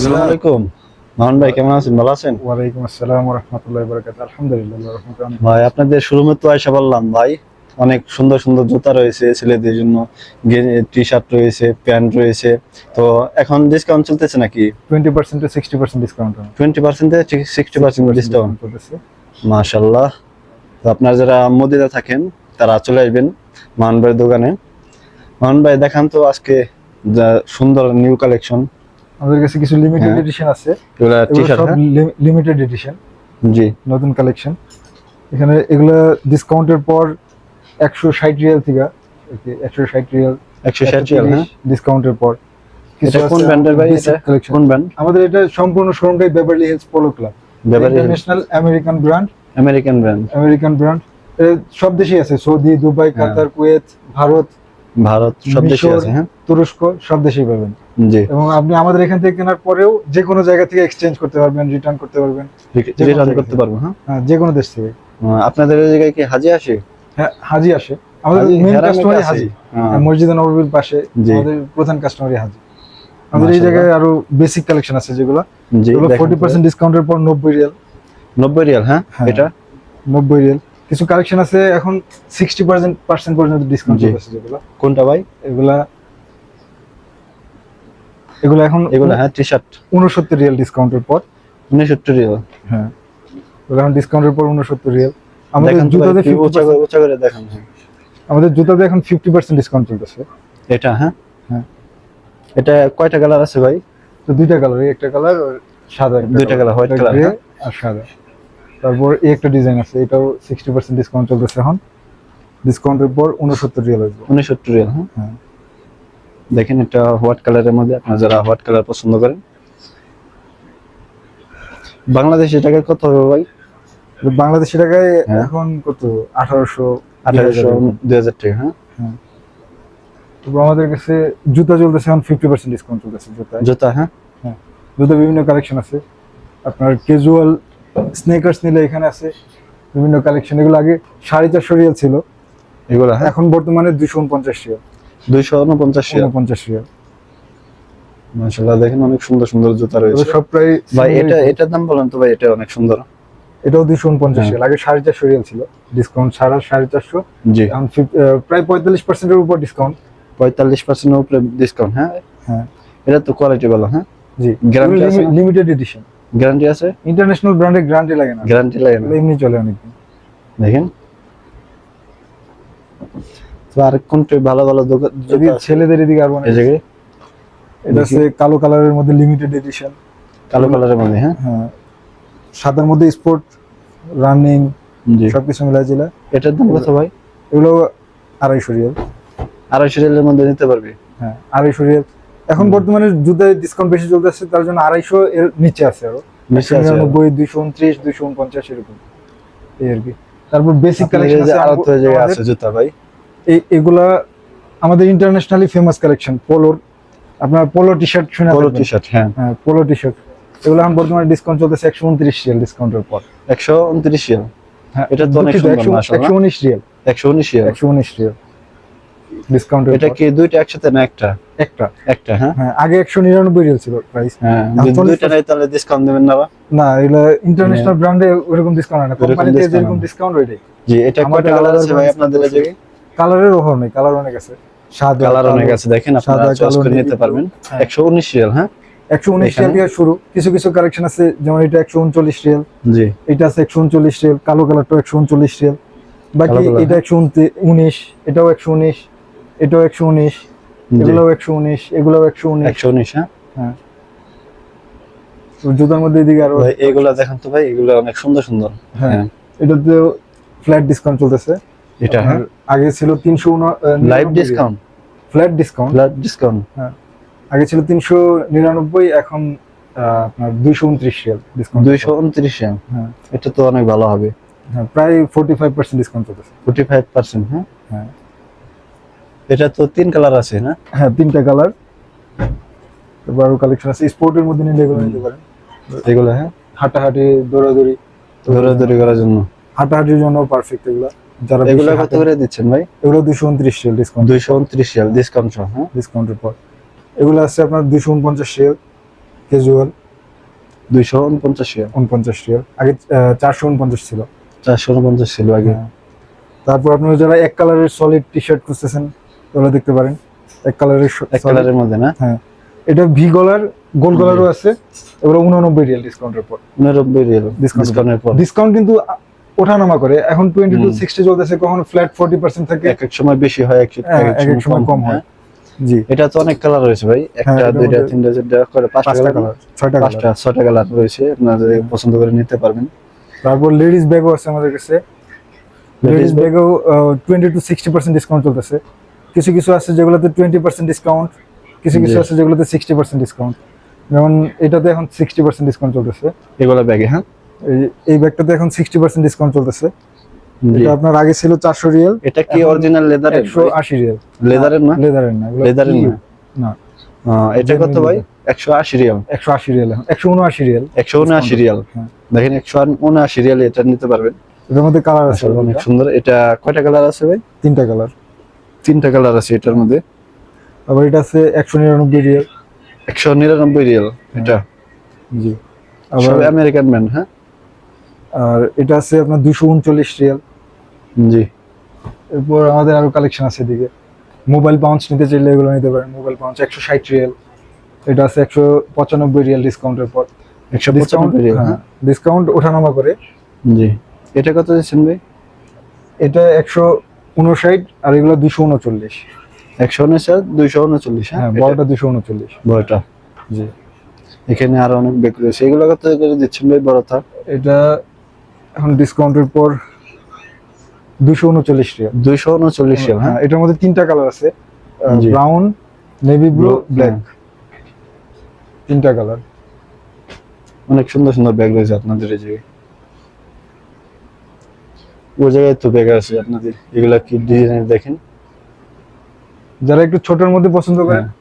আসসালামু আলাইকুম। মোহন ভাই কেমন আছেন? ভালো আছেন? ওয়ালাইকুম আসসালাম রহমতুল্লাহ বরকাত আলহামদুলিল্লাহ ভাই আপনাদের শোরুমে তো আয়সা বললাম ভাই। অনেক সুন্দর সুন্দর জুতা রয়েছে ছেলেদের জন্য। টি শার্ট রয়েছে প্যান্ট রয়েছে। তো এখন ডিসকাউন্ট চলতেছে নাকি? Twenty percent sixty percent discount twenty percent sixty percent discount করতেছে মাশাল্লাহ তো আপনারা যারা মদিনা থাকেন তারা চলে আসবেন মোহন ভাইয়ের দোকানে। মোহন ভাই দেখান তো আজকে সুন্দর নিউ কালেকশন আমাদের কাছে কিছু লিমিটেড হ্যাঁ। এডিশন আছে। এগুলা টি-শার্ট লিমিটেড এডিশন জি। নতুন কালেকশন এখানে এগুলো ডিসকাউন্টের পর একশো ষাট রিয়াল থেকে একশো ষাট রিয়াল একশো ষাট হ্যাঁ। ডিসকাউন্টের পর। কিছু এটা কোন ব্র্যান্ডের ভাই? এটা কোন ব্র্যান্ড আমাদের এটা সম্পূর্ণ শোরুমটাই Beverly Hills Polo Club Beverly international American brand American brand American brand সব দেশেই আছে। সৌদি দুবাই হ্যাঁ। Qatar Kuwait Bharat. ভারত সব দেশে আছে হ্যাঁ? তুরস্ক সব দেশেই পাবেন। জি। এবং আপনি আমাদের এখান থেকে কেনার পরেও যে কোনো জায়গা থেকে এক্সচেঞ্জ করতে পারবেন রিটার্ন করতে পারবেন। রিটার্ন করতে পারব হ্যাঁ? হ্যাঁ যে কোনো দেশ থেকে। আপনাদের ওই জায়গায় কি হাজি আসে? হ্যাঁ হাজি আসে। আমাদের মেইন কাস্টমারই হাজি। হ্যাঁ, মসজিদ নববীর পাশে। আমাদের প্রধান কাস্টমারই হাজি। আমাদের এই জায়গায় আরও বেসিক কালেকশন আছে যেগুলো। যেগুলো এগুলো দেখেন। ফোর্টি তো। পার্সেন্ট ডিসকাউন্টের পর নব্বই রিয়াল। নব্বই রিয়াল হ্যাঁ? হ্যাঁ। এটা? নব্বই রিয়াল। কিছু কালেকশন আছে এখন সিক্সটি পার্সেন্ট পার্সেন্ট পর্যন্ত ডিসকাউন্ট। চলতেছে যেগুলো। কোনটা ভাই? এগুলা এগুলো এখন এগুলো হ্যাঁ টি শার্ট উনসত্তর রিয়াল ডিসকাউন্টের পর। উনসত্তর রিয়াল হ্যাঁ। এখন ডিসকাউন্টের পর উনসত্তর রিয়াল আমাদের জুতাতে 50% উঁচা করে উঁচা করে দেখান। আমাদের জুতাতে এখন ফিফটি পার্সেন্ট ডিসকাউন্ট চলতেছে। এটা হ্যাঁ? হ্যাঁ। এটা কয়টা কালার আছে ভাই? তো দুইটা কালার একটা কালার সাদা দুইটা কালার white একটা colour, grey হ্যাঁ। আর সাদা। তারপর এই একটা ডিজাইন আছে এটাও সিক্সটি পার্সেন্ট ডিসকাউন্ট চলতেছে এখন। ডিসকাউন্টের পর উনসত্তর রিয়াল আসবে। উনসত্তর রিয়াল হ্যাঁ? হ্যাঁ। দেখেন এটা হোয়াইট কালারের মধ্যে আপনারা যারা হোয়াইট কালার পছন্দ করেন। বাংলাদেশি টাকা কত হবে ভাই? বাংলাদেশি টাকায় হ্যাঁ। এখন কত? আঠারোশো আঠারোশো দুই হাজার টাকা। হ্যাঁ? তারপর আমাদের কাছে জুতা চলতেছে এখন ফিফটি পার্সেন্ট ডিসকাউন্ট চলতেছে জুতায়। জুতা হ্যাঁ? হ্যাঁ। জুতো বিভিন্ন কালেকশন আছে। আপনার ক্যাজুয়াল স্নেকার্স নিলে এখানে আছে বিভিন্ন কালেকশন এগুলো আগে সাড়ে চারশো রিয়াল ছিল। এগুলো হ্যাঁ। এখন বর্তমানে দুশো উনপঞ্চাশ রিয়াল। দুইশো উনপঞ্চাশ উনপঞ্চাশ রিয়াল। মাশাআল্লাহ দেখেন অনেক সুন্দর সুন্দর জুতা রয়েছে। সব প্রায় ভাই এটা এটার দাম বলেন তো ভাই এটা অনেক সুন্দর। এটাও দুশো উনপঞ্চাশ হ্যাঁ। রিয়াল। আগে সাড়ে চারশো রিয়াল ছিল। ডিসকাউন্ট সাড়ে চারশো। জি। এখন প্রায় পঁয়তাল্লিশ পার্সেন্টের উপর ডিসকাউন্ট পঁয়তাল্লিশ উপরে ডিসকাউন্ট হ্যাঁ। হ্যাঁ। এটা তো কোয়ালিটি ভালো হ্যাঁ। জি। লিমিটেড এডিশন গ্যারান্টি আছে? ইন্টারন্যাশনাল ব্র্যান্ডের গ্যারান্টি লাগে না। গ্যারান্টি লাগে না। এমনি চলে অনেকদিন দেখেন। তো আর কোনটা ভালো ভালো যদি ছেলেদের এদিকে আর অনেক এই এটা আছে কালো কালারের মধ্যে লিমিটেড এডিশন কালো কালারের মধ্যে হ্যাঁ? হ্যাঁ। সাদার মধ্যে স্পোর্ট রানিং সবকিছু মিলাই ছিল এটার দাম কত ভাই? এগুলো আড়াইশো রিয়াল। আড়াইশো রিয়ালের মধ্যে নিতে পারবে? হ্যাঁ আড়াইশো রিয়াল। এখন বর্তমানে জুতায় ডিসকাউন্ট বেশি চলতেছে তার জন্য আড়াইশো এর নিচে আছে আরও। নিরানব্বই দুইশো উনত্রিশ দুইশো উনপঞ্চাশ এরকম। এই আর কি। তারপর বেসিক কালেকশন আছে জুতা ভাই। এগুলা আমাদের ইন্টারন্যাশনালি ফেমাস কালেকশন পোলোর। আপনার পোলো টি শার্ট শুনে পোলো টি শার্ট হ্যাঁ। হ্যাঁ পোলো টি শার্ট এগুলো এখন বর্তমানে ডিসকাউন্ট চলতেছে একশো উনত্রিশ রিয়াল ডিসকাউন্টের পর একশো উনত্রিশ রিয়াল? হ্যাঁ এটা তো অনেক সুন্দর। একশো উনিশ রিয়াল। একশো উনিশ রিয়াল। একশো উনিশ রিয়াল। ডিসকাউন্টের এটা কি দুইটা একসাথে না একটা? একটা। একটা হ্যাঁ? হ্যাঁ আগে একশো নিরানব্বই রিয়াল ছিল প্রাইস হ্যাঁ এখন যদি 40% দুইটা নাই তাহলে ডিসকাউন্ট দেবেন না? না এগুলো ইন্টারন্যাশনাল ব্র্যান্ডে ওরকম ডিসকাউন্ট হয় না। কোম্পানিতে যেরকম ডিসকাউন্ট ওইটাই জি এটা কয়টা কালার আছে ভাই আপনাদের জায়গায় কালারের অভাব নেই কালার অনেক আছে। সাদা কালার অনেক আছে দেখেন আপনারা চয়েস করে নিতে পারবেন। হ্যাঁ। একশো উনিশ রিয়াল হ্যাঁ? একশো উনিশ এখানে? রিয়াল থেকে শুরু। কিছু কিছু কালেকশন আছে যেমন এটা একশো উনচল্লিশ রিয়াল জি। এটা আছে একশো উনচল্লিশ রিয়াল কালো একশো উনচল্লিশ রিয়াল বাকি এটা একশো উনিশ এটাও একশো উনিশ। এটাও একশো উনিশ এগুলোও একশো উনিশ এগুলোও একশো উনিশ। একশো উনিশ হ্যাঁ? হ্যাঁ। জুতার মধ্যে এদিকে আরও এগুলা দেখেন তো ভাই এগুলো অনেক সুন্দর সুন্দর। হ্যাঁ। হ্যাঁ। এটাতে ফ্ল্যাট ডিসকাউন্ট চলতেছে। এটা হ্যাঁ? আগে ছিল তিনশো live discount flat discount live discount আগে ছিল তিনশো নিরানব্বই এখন আপনার দুইশো উনত্রিশ রিয়াল ডিসকাউন্ট দুইশো উনত্রিশ রিয়াল হ্যাঁ। এটা তো অনেক ভালো হবে। হ্যাঁ প্রায় ফোর্টি ফাইভ পার্সেন্ট ডিসকাউন্ট চলতেছে। ফোর্টি ফাইভ পার্সেন্ট হ্যাঁ? হ্যাঁ। এটা তো তিন কালার আছে না? হ্যাঁ তিনটা কালার আরও কালেকশন আছে। স্পোর্টের মধ্যে নিলে এগুলো নিতে পারেন। এগুলো হ্যাঁ? হাঁটাহাঁটি দৌড়াদৌড়ি। দৌড়াদৌড়ি করার জন্য। হাঁটাহাঁটির জন্য পারফেক্ট এগুলো। যারা এগুলো কত করে দিচ্ছেন ভাই? এগুলো দুশো উনত্রিশ রিয়াল ডিসকাউন্ট দুইশো উনত্রিশ রিয়াল ডিসকাউন্ট সহ হ্যাঁ? ডিসকাউন্টের পর। এগুলো আছে আপনার দুশো উনপঞ্চাশ রিয়াল ক্যাজুয়াল দুইশো উনপঞ্চাশ রিয়াল উনপঞ্চাশ রিয়াল আগে চারশো উনপঞ্চাশ ছিল। চারশো উনপঞ্চাশ ছিল আগে। হ্যাঁ। তারপর আপনারা যারা এক কালারের সলিড টি শার্ট খুঁজতেছেন তাহলে দেখতে পারেন। এক কালারের এক কালারের মধ্যে না? হ্যাঁ। এটা ভি গলার গোল গলারও আছে। এগুলো উননব্বই রিয়াল ডিসকাউন্টের পর। উননব্বই রিয়াল ডিসকাউন্টের পর। ডিসকাউন্ট কিন্তু ওঠানামা করে। এখন টোয়েন্টি টু। সিক্সটি চলতেছে কখনো ফ্ল্যাট ফোর্টি পার্সেন্ট থাকে। এক এক সময় বেশি হয় এক হ্যাঁ, এক এক সময় কম হয়। হ্যাঁ। জি। এটা তো অনেক কালার রয়েছে ভাই। একটা দুইটা তিনটা চারটা করে পাঁচটা কালার ছয়টা পাঁচটা ছয়টা কালার রয়েছে। আপনারা পছন্দ করে নিতে পারবেন। তারপর লেডিস ব্যাগও আছে আমাদের কাছে। লেডিস? ব্যাগও twenty to sixty percent discount চলতেছে। কিছু কিছু আছে যেগুলোতে টোয়েন্টি পার্সেন্ট ডিসকাউন্ট কিছু কিছু আছে যেগুলোতে সিক্সটি পার্সেন্ট ডিসকাউন্ট যেমন এটাতে এখন সিক্সটি পার্সেন্ট ডিসকাউন্ট চলতেছে। এগুলো ব্যাগে হ্যাঁ? এই- ব্যাগটাতে এখন সিক্সটি পার্সেন্ট ডিসকাউন্ট চলতেছে। এটা আপনার আগে ছিল চারশো রিয়েল এটা কি অরিজিনাল লেদারের একশো আশি রিয়েল। লেদারের না? লেদারের না লেদারের না? না। এটা কত ভাই? একশো আশি রিয়াল। একশো আশি রিয়েল এখন একশো উনআশি রিয়েল। একশো উনআশি রিয়াল। হ্যাঁ। দেখেন একশো উনআশি রিয়াল এটা নিতে পারবেন। এটার মধ্যে কালার আছে অনেক। সুন্দর। এটা কয়টা কালার আছে ভাই? তিনটা কালার তিনটা কালার আছে এটার মধ্যে। আবার এটা আছে একশো নিরানব্বই রিয়েল। একশো নিরানব্বই রিয়াল এটা। জি। আবার আমেরিকান ম্যান হ্যাঁ? আর এটা আছে আপনার দুশো উনচল্লিশ রিয়েল। জি। এরপর আমাদের আরও কালেকশন আছে এদিকে। মোবাইল পাউন্স নিতে চাইলে এগুলো নিতে পারেন। মোবাইল পাউন্স একশো ষাট রিয়েল। এটা আছে একশো পঁচানব্বই রিয়েল ডিসকাউন্টের পর। একশো ডিসকাউন্ট হ্যাঁ ডিসকাউন্ট ওঠানামা করে। জি। এটা কত দিচ্ছেন ভাই? এটা একশো উনষাট আর এগুলো দুশো উনচল্লিশ একশো উনষাট দুইশো উনচল্লিশ হ্যাঁ? হ্যাঁ বড়টা দুশো উনচল্লিশ বড়টা জি। এখানে আরও অনেক বেগ রয়েছে এগুলো কত করে দিচ্ছেন ভাই বড়টা? এটা এখন ডিসকাউন্টের পর দুশো উনচল্লিশ রিয়াল। দুইশো উনচল্লিশ রিয়াল হ্যাঁ? হ্যাঁ এটার মধ্যে তিনটা কালার আছে। Brown navy blue black. তিনটা কালার। অনেক সুন্দর সুন্দর ব্যাগ রয়েছে আপনাদের এই জায়গায়। ওই জায়গায় তো ব্যাগ আছে আপনাদের। এগুলা কি ডিজাইন দেখেন? যারা একটু ছোটর মধ্যে পছন্দ করেন হ্যাঁ।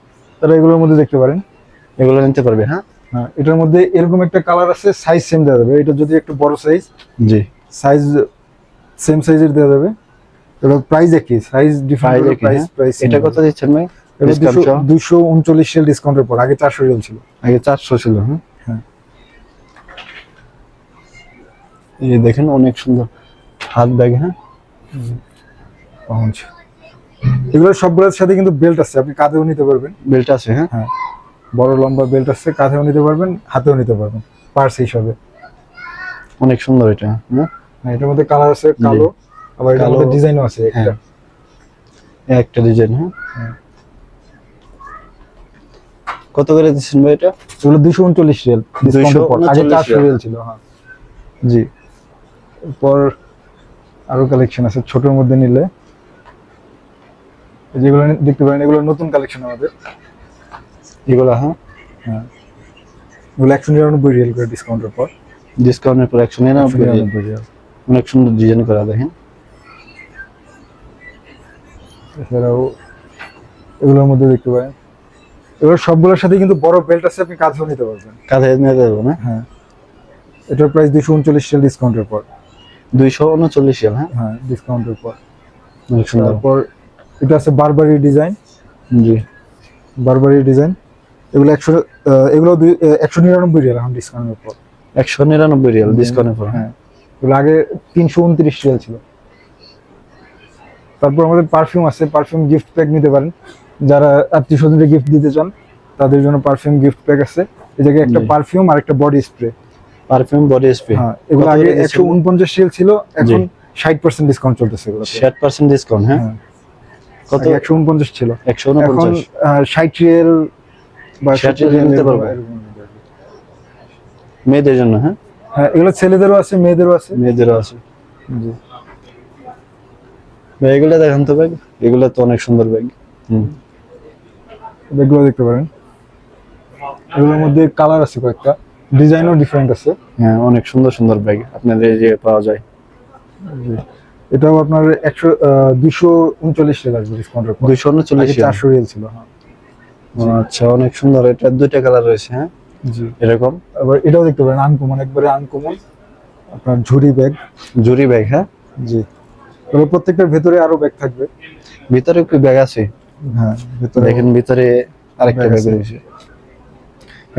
তারা এগুলোর মধ্যে দেখতে পারেন। এগুলো নিতে পারবে হ্যাঁ? হ্যাঁ এটার মধ্যে এরকম একটা কালার আছে সাইজ সেম দেওয়া যাবে। এটা যদি একটু বড় সাইজ জি। সাইজ সেম সাইজের দেওয়া যাবে। এটা প্রাইস একই সাইজ Price ডিফারেন্ট প্রাইস হ্যাঁ। প্রাইস এটা কত দিচ্ছেন ভাই? দুশো উনচল্লিশ ডিসকাউন্টের পর আগে চারশো ছিল। আগে চারশো ছিল হ্যাঁ? হ্যাঁ। এই দেখেন অনেক সুন্দর। হাত ব্যাগ হ্যাঁ? পাউন্ড এগুলোর সবগুলোর সাথে কিন্তু বেল্ট আছে আপনি কাঁধেও নিতে পারবেন। বেল্ট আছে হ্যাঁ? হ্যাঁ। বড় লম্বা বেল্ট আছে কাঁধেও নিতে পারবেন হাতেও নিতে পারবেন পার্স হিসাবে। অনেক সুন্দর এটা হ্যাঁ? হ্যাঁ এটার মধ্যে কালার আছে কালো আবার এটার মধ্যে ডিজাইনও আছে একটা। হ্যাঁ। একটা ডিজাইন হ্যাঁ? হ্যাঁ। কত করে দিচ্ছেন ভাই এটা? এগুলো দুশো উনচল্লিশ রিয়াল ডিসকাউন্টের পর। আগে চারশো রিয়াল। ছিল হ্যাঁ। জি। এরপর আরও কালেকশন আছে ছোটর মধ্যে নিলে। যেগুলো দেখতে পারেন এগুলো নতুন কালেকশন আমাদের। এগুলো হ্যাঁ হ্যাঁ। এগুলো একশো নিরানব্বই রিয়াল করে ডিসকাউন্টের পর। ডিসকাউন্টের পর একশো নিরানব্বই রিয়াল। নিরানব্বই রিয়াল অনেক সুন্দর ডিজাইন করা দেখেন। এছাড়াও এগুলোর মধ্যে দেখতে পারেন। এগুলো সবগুলোর সাথে কিন্তু বড় বেল্ট আছে আপনি কাঁধেও নিতে পারবেন। কাঁধে নিয়ে যাব না? হ্যাঁ। এটার প্রাইস দুশো উনচল্লিশ রিয়াল ডিসকাউন্টের পর। দুইশো উনচল্লিশ রিয়াল হ্যাঁ? হ্যাঁ ডিসকাউন্টের পর অনেক সুন্দর। তারপর এটা আছে বারবারি ডিজাইন জি। বারবারি ডিজাইন এগুলো একশো এগুলো দুই একশো নিরানব্বই রিয়াল এখন ডিসকাউন্টের পর একশো নিরানব্বই রিয়াল ডিসকাউন্টের পর হ্যাঁ। এগুলো আগে তিনশো উনত্রিশ রিয়াল ছিল। তারপর আমাদের পারফিউম আছে পারফিউম গিফট প্যাক নিতে পারেন। যারা আত্মীয় স্বজনকে গিফট দিতে চান তাদের জন্য পারফিউম গিফট প্যাক আছে। এই জায়গায় একটা পারফিউম আর একটা body spray perfume body spray হ্যাঁ এগুলো আগে করে একশো দিচ্ছেন? ছিল এখন জি। ষাট পার্সেন্ট ডিসকাউন্ট চলতেছে এগুলো ষাট পার্সেন্ট ডিসকাউন্ট হ্যাঁ? কত? একশো উনপঞ্চাশ ছিল। একশো এখন উনপঞ্চাশ ষাট রিয়েল বা 60 সত্তর রিয়াল নিতে পারব। মেয়েদের জন্য হ্যাঁ? হ্যাঁ এগুলো ছেলেদেরও আছে মেয়েদেরও আছে। মেয়েদেরও আছে। জি। ভাই এগুলো দেখান তো ব্যাগ এগুলো তো অনেক সুন্দর ব্যাগ হুম। এগুলো দেখতে পারেন। এগুলোর মধ্যে কালার আছে কয়েকটা। ডিজাইনও ডিফারেন্ট আছে। হ্যাঁ অনেক সুন্দর সুন্দর ব্যাগ আপনাদের এই যে পাওয়া যায়। এটাও আপনার একশো দুশো উনচল্লিশ রিয়াল আসবে ডিসকাউন্টের পর উনচল্লিশ চারশো রিয়াল ছিল হ্যাঁ। আচ্ছা অনেক সুন্দর। এটা দুইটা কালার রয়েছে হ্যাঁ? জি। এরকম? আবার এটাও দেখতে পারেন আনকমন একবারে আনকমন আপনার ঝুড়ি ব্যাগ জুরি ব্যাগ হ্যাঁ? জি। তবে প্রত্যেকটার ভেতরে আরও ব্যাগ থাকবে। ভিতরে একটু ব্যাগ আছে। হ্যাঁ ভেতরে দেখেন ভিতরে আরেকটা ব্যাগ রয়েছে।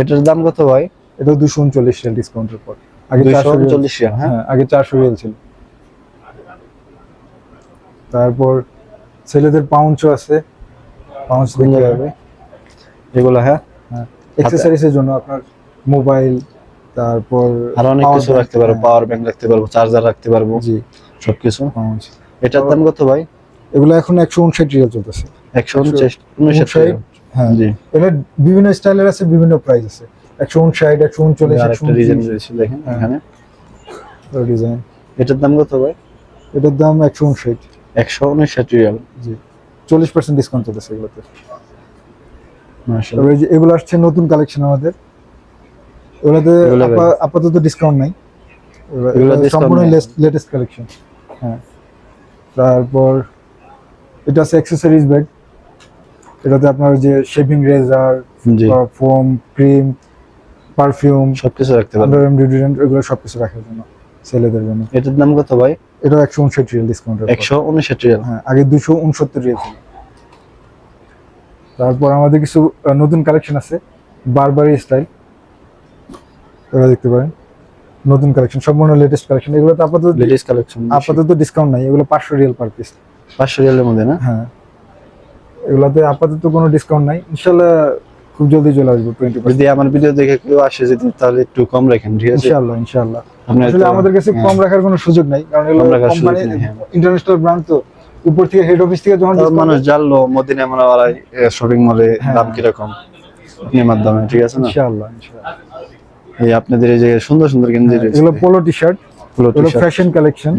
এটার দাম কত ভাই? এটা দুশো উনচল্লিশ রিয়াল ডিসকাউন্টের পর। আগে চারশো উনচল্লিশ রিয়াল হ্যাঁ? হ্যাঁ আগে চারশো রিয়াল ছিল। তারপর ছেলেদের পাউঞ্চও আছে। কোন দেখতে জায়গায় হবে। ভাই? এগুলো হ্যাঁ? এক্সেসরিজের জন্য আপনার মোবাইল তারপর আর অনেক কিছু রাখতে পারব হ্যাঁ, পাওয়ার ব্যাংক রাখতে পারব চার্জার রাখতে পারব জি। সবকিছু। এটার দাম কত ভাই? এগুলো এখন একশো উনষাট রিয়াল চলতেছে। একশো উনষাট হ্যাঁ। জি। এবার বিভিন্ন স্টাইলের আছে বিভিন্ন প্রাইস আছে। একশো উনষাট একশো উনচল্লিশ একশো একটা ডিজাইন রয়েছে দেখেন। এখানে। ডিজাইন। এটার দাম কত ভাই? এটার দাম একশো উনষাট একশো উনষাট রিয়াল। জি। চল্লিশ পার্সেন্ট ডিসকাউন্ট চলতেছে এগুলোতে। এগুলো আসছে নতুন কালেকশন আমাদের। এগুলোতে আপাতত ডিসকাউন্ট নাই। সম্পূর্ণ লেটেস্ট কালেকশন হ্যাঁ। তারপর এটা আছে অ্যাক্সেসরিজ ব্যাগ এটাতে আপনার যে shaving razor foam cream perfume সবকিছু রাখতে পারব। আন্ডার ডিওড্রেন্ট এগুলো সবকিছু রাখার জন্য ছেলেদের জন্য। এটার দাম কত ভাই? এটা একশো উনষাট রিয়াল ডিসকাউন্ট একশো উনষাট রিয়াল হ্যাঁ আগে দুশো উনসত্তর রিয়াল ছিল। তারপর আমাদের কিছু নতুন কালেকশন আছে বারবারি স্টাইল এগুলো দেখতে পারেন। নতুন কালেকশন সম্পূর্ণ লেটেস্ট কালেকশন এগুলো তো আপাতত লেটেস্ট কালেকশন আপাতত ডিসকাউন্ট নাই এগুলো পাঁচশো রিয়াল পার পিস পাঁচশো রিয়ালের মধ্যে না? হ্যাঁ। এগুলাতে আপাতত কোনো ডিসকাউন্ট নাই। ইনশাল্লাহ খুব জলদি চলে আসবে টোয়েন্টি যদি আমার ভিডিও দেখে কেউ আসে যদি তাহলে একটু কম রাখেন ঠিক আছে? ইনশাল্লাহ ইনশাল্লাহ আসলে আমাদের কাছে হ্যাঁ। কম রাখার কোনো সুযোগ নাই কারণ এগুলো কোম্পানি হ্যাঁ। ইন্টারন্যাশনাল ব্র্যান্ড তো উপর থেকে হেড অফিস থেকে যখন মানুষ জানলো মদিনা মানাওয়ারাই শপিং মলে হ্যাঁ। দাম কীরকম? আপনি মাধ্যমে ঠিক আছে না? ইনশাআল্লাহ ইনশাআল্লাহ। এই আপনাদের এই যে সুন্দর সুন্দর গেঞ্জি রয়েছে। এগুলো polo T shirt polo T shirt fashion collection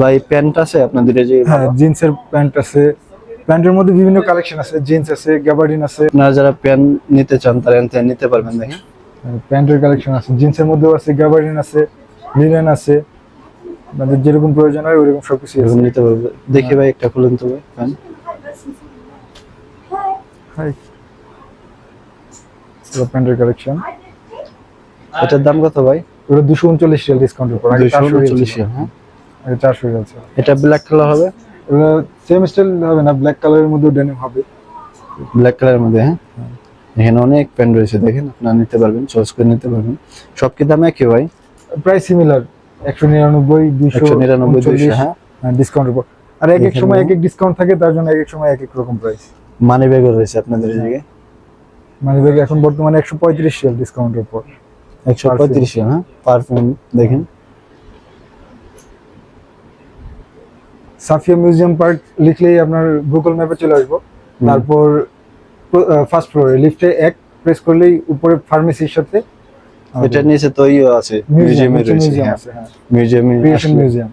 ভাই প্যান্ট আছে আপনাদের এই যে হ্যাঁ জিন্সের প্যান্ট আছে প্যান্টের মধ্যে বিভিন্ন কালেকশন আছে জিন্স আছে গ্যাবার্ডিন আছে। আপনারা যারা প্যান্ট নিতে চান তারা এনতে নিতে পারবেন দেখেন প্যান্টের কালেকশন আছে জিন্সের মধ্যেও আছে গ্যাবার্ডিন আছে লিনেন আছে। আপনাদের যেরকম প্রয়োজন হয় ওরকম সবকিছু এরকম নিতে পারবে। দেখি ভাই একটা খুলেন তো ভাই প্যান্ট। হাই। প্যান্টের কালেকশন এটার দাম কত ভাই? ওটা দুশো উনচল্লিশ রিয়াল ডিসকাউন্টের পর আগে চারশো হ্যাঁ। আগে চারশো রিয়াল ছিল। এটা ব্ল্যাক কালার হবে? ওগুলো সেম স্টাইল হবে না ব্ল্যাক কালারের মধ্যে ডেনিম হবে। ব্ল্যাক কালারের মধ্যে হ্যাঁ? এখানে অনেক প্যান্ট রয়েছে দেখেন আপনারা নিতে পারবেন চয়েস করে নিতে পারবেন। সব কি দাম একই ভাই? প্রায় সিমিলার একশো নিরানব্বই দুইশো নিরানব্বই দুইশো হ্যাঁ? ডিসকাউন্টের পর আর এক এক সময় এক এক ডিসকাউন্ট থাকে তার জন্য এক এক সময় এক এক রকম প্রাইস মানি ব্যাগও রয়েছে আপনাদের জায়গায় মানে দেখি এখন বর্তমানে একশো পঁয়ত্রিশ রিয়াল ডিসকাউন্টের পর একশো পঁয়ত্রিশ হ্যাঁ? পারফিউম দেখেন। সাফিয়া মিউজিয়াম পার্ক লিখলেই আপনার গুগল ম্যাপে চলে আসব। তারপর ফার্স্ট ফ্লোরে লিফটে এক প্রেস করলেই উপরে ফার্মেসির সাথে এটা নিচে তো ইয়ে আছে মিউজিয়াম রয়েছে মিউজিয়াম হ্যাঁ। হ্যাঁ। মিউজিয়াম